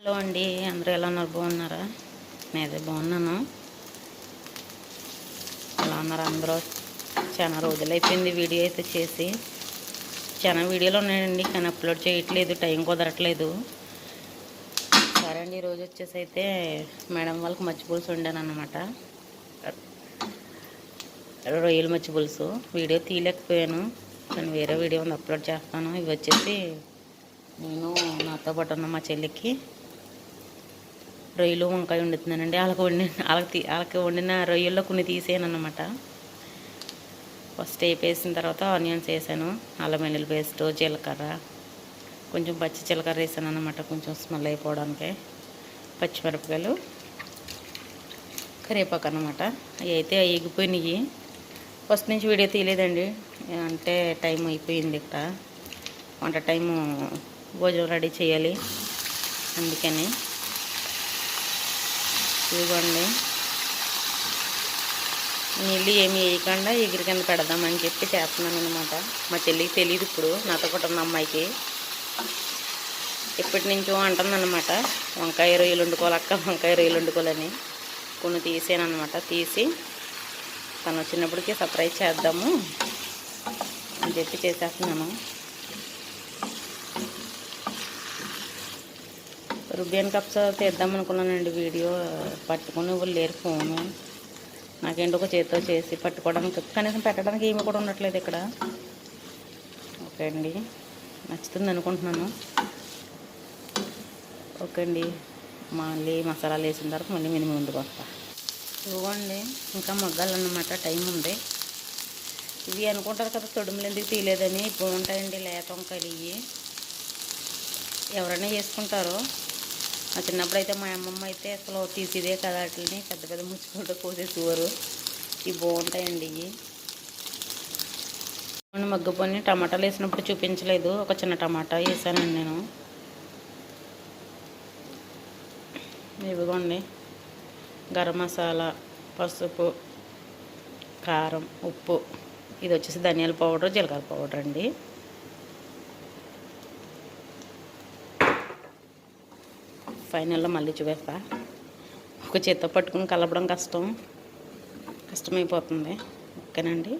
Hello అండి అందరూ ఎలా ఉన్నారు? బాగున్నారా? నేనైతే బాగున్నాను. ఎలా ఉన్నారు అందరూ? చాలా రోజులు అయిపోయింది వీడియో అయితే చేసి. చాలా వీడియోలు ఉన్నాయండి కానీ అప్లోడ్ చేయట్లేదు టైం కుదరట్లేదు. సరే అండి ఈరోజు వచ్చేసి అయితే మేడం వాళ్ళకి మచ్చి పులుసు వండాను అనమాట రొయ్యలు మచ్చి పులుసు. వీడియో తీయలేకపోయాను కానీ వేరే వీడియో ఉంది అప్లోడ్ చేస్తాను. ఇవి వచ్చేసి నేను నాతో పాటు ఉన్న మా చెల్లికి రొయ్యలు వంకాయ వండుతున్నానండి. వాళ్ళకి వండి వాళ్ళకి తీ వాళ్ళకి వండిన రొయ్యల్లో కొన్ని తీసాను అనమాట ఫస్ట్ వేపేసిన తర్వాత ఆనియన్స్ వేసాను. అల్లం వెల్లుల్లి పేస్ట్ జీలకర్ర కొంచెం పచ్చి జీలకర్ర వేసాను అనమాట కొంచెం స్మెల్ అయిపోవడానికి పచ్చిమిరపకాయలు కరివేపాకు అనమాట అవి అయితే ఎగిపోయినాయి. ఫస్ట్ నుంచి వీడియో తీయలేదండి. అంటే టైం అయిపోయింది ఇక్కడ. వంట టైము భోజనం రెడీ చేయాలి. అందుకని చూడండి నీళ్ళు ఏమి వేయకుండా ఎగిరి కింద పెడదామని చెప్పి చేస్తున్నాను అనమాట మా చెల్లికి తెలియదు ఇప్పుడు నాతో పాటు ఉన్న అమ్మాయికి. ఎప్పటి నుంచో అంటుందన్నమాట వంకాయ రొయ్యలు వండుకోవాలక్క వంకాయ రొయ్యలు వండుకోవాలని. కొన్ని తీసాను అనమాట తీసి తను వచ్చినప్పటికీ సర్ప్రైజ్ చేద్దాము అని చెప్పి చేసేస్తున్నాను. రుబియన్ కప్స్ తీద్దాం అనుకున్నానండి. వీడియో పట్టుకుని వాళ్ళు లేరు ఫోను. నాకేంటో ఒక చేతితో చేసి పట్టుకోవడానికి కనీసం పెట్టడానికి ఏమి కూడా ఉండట్లేదు ఇక్కడ. ఓకే అండి. నచ్చుతుంది అనుకుంటున్నాను. ఓకే అండి. మళ్ళీ మసాలాలు వేసిన తర్వాత మళ్ళీ మినిమం ముందుకు వస్తా. ఇవ్వండి. ఇంకా మగ్గాలన్నమాట. టైం ఉంది. ఇవి అనుకుంటారు కదా తొడుములు ఎందుకు తీయలేదని. బాగుంటాయండి లేత కలిగి ఎవరైనా చేసుకుంటారో మా చిన్నప్పుడు అయితే మా అమ్మమ్మ అయితే అసలు తీసిదే కదా వాటిని పెద్ద పెద్ద ముచ్చుకుంటూ కోసేసేవారు. ఇవి బాగుంటాయండి ఇవి. మగ్గిపోయి టమాటాలు వేసినప్పుడు చూపించలేదు. ఒక చిన్న టమాటా వేసానండి నేను. ఇవిగోండి. గరం మసాలా పసుపు కారం ఉప్పు. ఇది వచ్చేసి ధనియాల పౌడర్ జీలకర్ర పౌడర్ అండి ఫైనల్లో మళ్ళీ చూపిస్తా. ఒక చేత్తో పట్టుకుని కలపడం కష్టం. కష్టమైపోతుంది. ఓకేనండి?